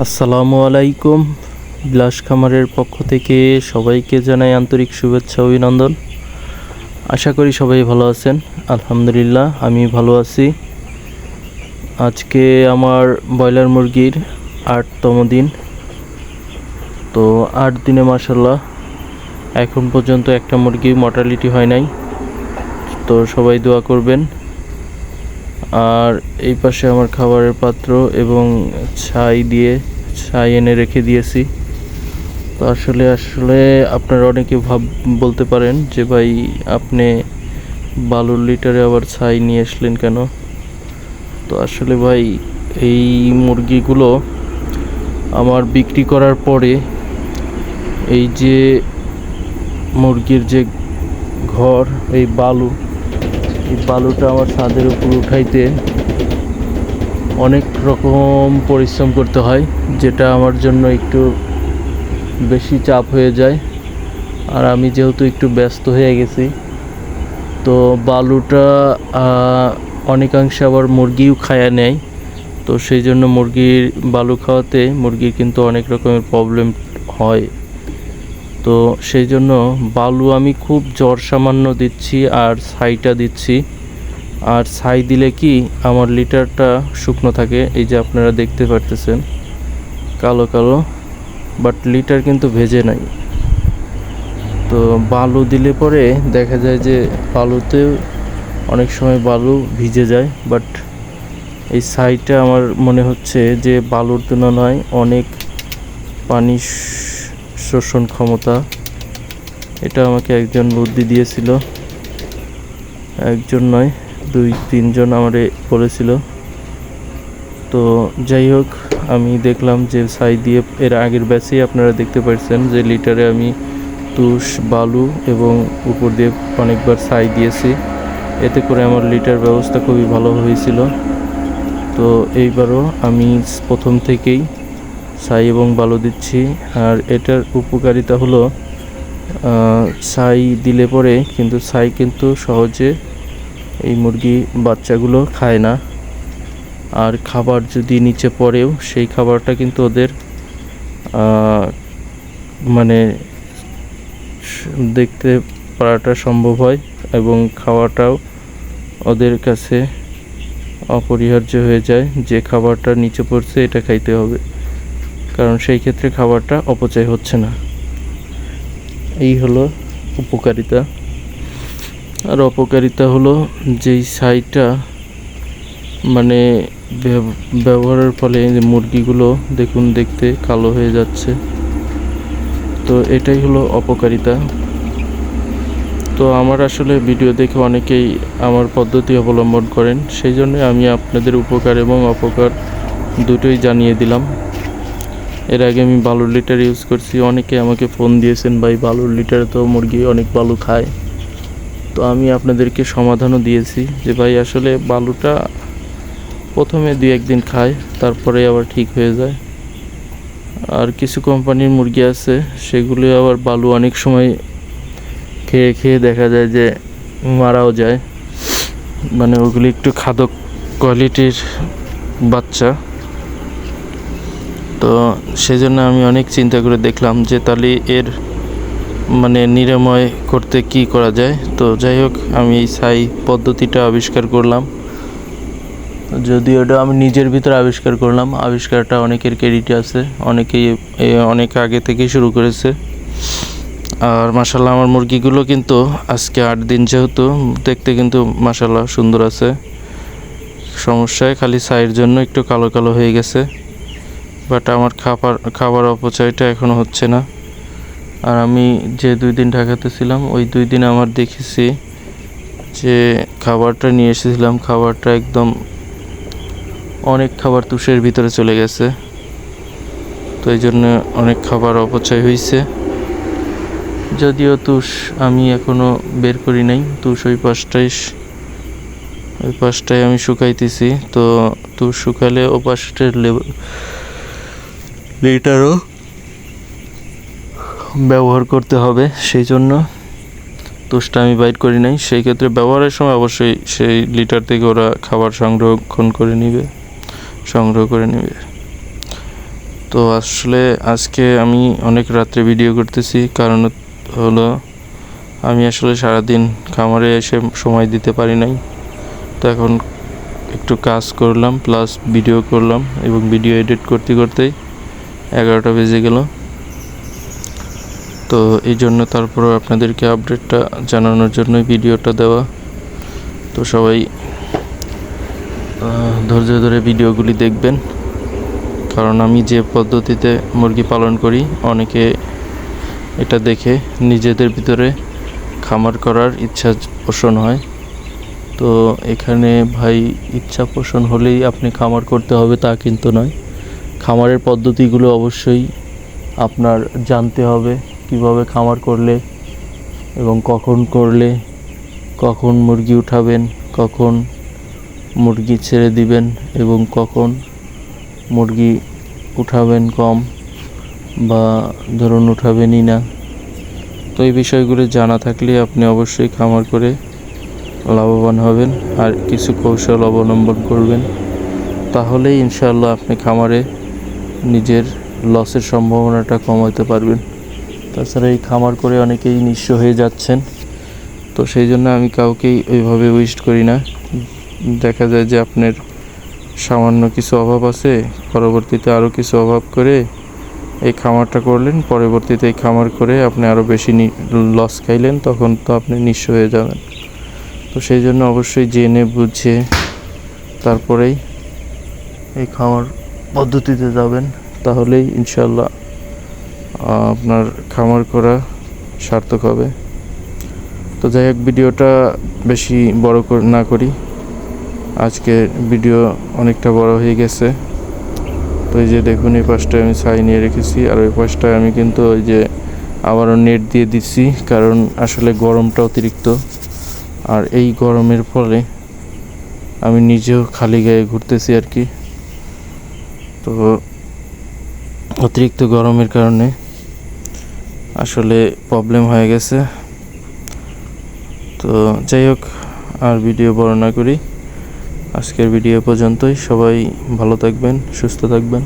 আসসালামু আলাইকুম। বিলাস খামারের পক্ষ থেকে সবাইকে জানাই আন্তরিক শুভেচ্ছা অভিনন্দন। আশা করি সবাই ভালো আছেন। আলহামদুলিল্লাহ, আমি ভালো আছি। আজকে আমার ব্রয়লার মুরগির আটতম দিন। তো আট দিনে মাসাল্লাহ এখন পর্যন্ত একটা মুরগি মর্টালিটি হয় নাই। তো সবাই দোয়া করবেন। আর এই পাশে আমার খাবারের পাত্র এবং ছাই দিয়ে, ছাই এনে রেখে দিয়েছি। তো আসলে আসলে আপনারা অনেকে ভাব, বলতে পারেন যে, ভাই, আপনি বালুর লিটারে আবার ছাই নিয়ে আসলেন কেন? তো আসলে ভাই, এই মুরগিগুলো আমার বিক্রি করার পরে এই যে মুরগির যে ঘর, এই বালু এই বালুটা আমার ছাদের উপর উঠাইতে অনেক রকম পরিশ্রম করতে হয়, যেটা আমার জন্য একটু বেশি চাপ হয়ে যায়। আর আমি যেহেতু একটু ব্যস্ত হয়ে গেছি, তো বালুটা অনেকাংশে আবার মুরগিও খায়া নেয়। তো সেই জন্য মুরগির, বালু খাওয়াতে মুরগির কিন্তু অনেক রকমের প্রবলেম হয়। তো সেই জন্য বালু আমি খুব জ্বর সামান্য দিচ্ছি আর ছাইটা দিচ্ছি। আর ছাই দিলে কি আমার লিটারটা শুকনো থাকে, এই যে আপনারা দেখতে পারতেছেন। কালো কালো, বাট লিটার কিন্তু ভেজে নাই। তো বালু দিলে পরে দেখা যায় যে বালুতে অনেক সময় বালু ভিজে যায়, বাট এই ছাইটা আমার মনে হচ্ছে যে বালুর তুলনায় অনেক পানি শোষণ ক্ষমতা। এটা আমাকে একজন বুদ্ধি দিয়েছিল। একজন নয়, দুই, তিনজন আমারে বলেছিল। তো যাই হোক, আমি দেখলাম যে ছাই দিয়ে এর আগের ব্যাচেই আপনারা দেখতে পাচ্ছেন যে লিটারে আমি তুষ, বালু এবং উপর দিয়ে অনেকবার ছাই দিয়েছি। এতে করে আমার লিটার ব্যবস্থা খুবই ভালো হয়েছিল। তো এইবারও আমি প্রথম থেকেই ছাই এবং বালু দিচ্ছি। আর এটার উপকারিতা হলো ছাই দিলে পরে কিন্তু ছাই কিন্তু সহজে এই মুরগি বাচ্চাগুলো খায় না। আর খাবার যদি নিচে পড়েও, সেই খাবারটা কিন্তু ওদের মানে দেখতে পারাটা সম্ভব হয় এবং খাওয়াটাও ওদের কাছে অপরিহার্য হয়ে যায়। যে খাবারটা নিচে পড়ছে, এটা খাইতে হবে। কারণ সেই ক্ষেত্রে খাবারটা অপচয় হচ্ছে না। এই হলো উপকারিতা। আর অপকারিতা হলো যেই ছাইটা মানে ব্যবহারের ফলে যে মুরগিগুলো দেখুন দেখতে কালো হয়ে যাচ্ছে। তো এটাই হলো অপকারিতা। তো আমার আসলে ভিডিও দেখে অনেকেই আমার পদ্ধতি অবলম্বন করেন। সেই জন্য আমি আপনাদের উপকার এবং অপকার দুটোই জানিয়ে দিলাম। এর আগে আমি বালুর লিটার ইউজ করছি। অনেকে আমাকে ফোন দিয়েছেন, ভাই, বালুর লিটারে তো মুরগি অনেক বালু খায়। তো আমি আপনাদেরকে সমাধানও দিয়েছি যে, ভাই, আসলে বালুটা প্রথমে দুই একদিন খায়, তারপরে আবার ঠিক হয়ে যায়। আর কিছু কোম্পানির মুরগি আছে, সেগুলো আবার বালু অনেক সময় খেয়ে খেয়ে দেখা যায় যে মারাও যায়। মানে ওগুলি একটু খাদক কোয়ালিটির বাচ্চা। তো সেজন্য আমি অনেক চিন্তা করে দেখলাম যে তাহলে এর মানে নিরাময় করতে কি করা যায়। তো যাই হোক, আমি এই ছাই পদ্ধতিটা আবিষ্কার করলাম। যদিও এটা আমি নিজের ভিতরে আবিষ্কার করলাম, আবিষ্কারটা অনেকের ক্রেডিট আছে, অনেকেই অনেক আগে থেকেই শুরু করেছে। আর মাসাল্লাহ আমার মুরগিগুলো কিন্তু আজকে আট দিন যেহেতু, দেখতে কিন্তু মাসাল্লাহ সুন্দর আছে। সমস্যায় খালি ছাইয়ের জন্য একটু কালো কালো হয়ে গেছে। বাট আমার খাবার খাবার অপচয়টা এখনও হচ্ছে না। আর আমি যে দুই দিন ঢাকাতে ছিলাম, ওই দুই দিন আমার দেখেছি যে খাবারটা নিয়ে এসেছিলাম, খাবারটা একদম অনেক খাবার তুষের ভিতরে চলে গেছে। তো এই জন্য অনেক খাবার অপচয় হয়েছে যদিও তুষ আমি এখনও বের করি নাই, তুষ ওই পাশটাই ওই পাশটাই আমি শুকাইতেছি। তো তুষ শুকালে ও পাশটার লেবু লিটারও ব্যবহার করতে হবে সেই জন্য। তুষটা আমি বাইট করি নাই। সেই ক্ষেত্রে ব্যবহারের সময় অবশ্যই সেই লিটার থেকে ওরা খাবার সংরক্ষণ করে নিবে। সংগ্রহ করে নেবে। তো আসলে আজকে আমি অনেক রাত্রে ভিডিও করতেছি। কারণ হলো আমি আসলে সারাদিন খামারে এসে সময় দিতে পারি নাই। তো এখন একটু কাজ করলাম প্লাস ভিডিও করলাম এবং ভিডিও এডিট করতে করতেই এগারোটা বেজে গেল। তো এই জন্য তারপরে আপনাদেরকে আপডেটটা জানানোর জন্যই ভিডিওটা দেওয়া। তো সবাই ধৈর্য ধরে ভিডিওগুলি দেখবেন। কারণ আমি যে পদ্ধতিতে মুরগি পালন করি, অনেকে এটা দেখে নিজেদের ভিতরে খামার করার ইচ্ছা পোষণ হয়। তো এখানে ভাই, ইচ্ছা পোষণ হলেই আপনি খামার করতে হবে তা কিন্তু নয়। খামারের পদ্ধতিগুলো অবশ্যই আপনার জানতে হবে, কীভাবে খামার করলে এবং কখন করলে, কখন মুরগি উঠাবেন, কখন মুরগি ছেড়ে দিবেন এবং কখন মুরগি উঠাবেন কম বা ধরুন উঠাবেনই না। তো এই বিষয়গুলো জানা থাকলে আপনি অবশ্যই খামার করে লাভবান হবেন আর কিছু কৌশল অবলম্বন করবেন। তাহলেই ইনশাআল্লাহ আপনি খামারে নিজের লসের সম্ভাবনাটা কমাতে পারবেন। তাছাড়া এই খামার করে অনেকেই নিঃস্ব হয়ে যাচ্ছেন। তো সেই জন্য আমি কাউকেই ওইভাবে উইস্ট করি না। দেখা যায় যে আপনার সামান্য কিছু অভাব আছে, পরবর্তীতে আরও কিছু অভাব করে এই খামারটা করলেন, পরবর্তীতে এই খামার করে আপনি আরও বেশি লস খাইলেন, তখন তো আপনি নিঃস্ব হয়ে যাবেন। তো সেই জন্য অবশ্যই জেনে বুঝে তারপরেই এই খামার পদ্ধতিতে যাবেন, তাহলেই ইনশাল্লাহ আপনার খামার করা সার্থক হবে। তো যাই হোক, ভিডিওটা বেশি বড় না করি। আজকে ভিডিও অনেকটা বড় হয়ে গেছে। তো এই যে দেখুন, এই পাশটায় আমি ছাই নিয়ে রেখেছি, আর ওই পাশটায় আমি কিন্তু ওই যে আবারও নেট দিয়ে দিচ্ছি, কারণ আসলে গরমটা অতিরিক্ত। আর এই গরমের ফলে আমি নিজেও খালি গায়ে ঘুরতেছি আর কি। তো অতিরিক্ত গরমের কারণে আসলে প্রবলেম হয়ে গেছে। তো যাই হোক, আর ভিডিও বর্ণনা করি। আজকের ভিডিও পর্যন্তই। সবাই ভালো থাকবেন, সুস্থ থাকবেন।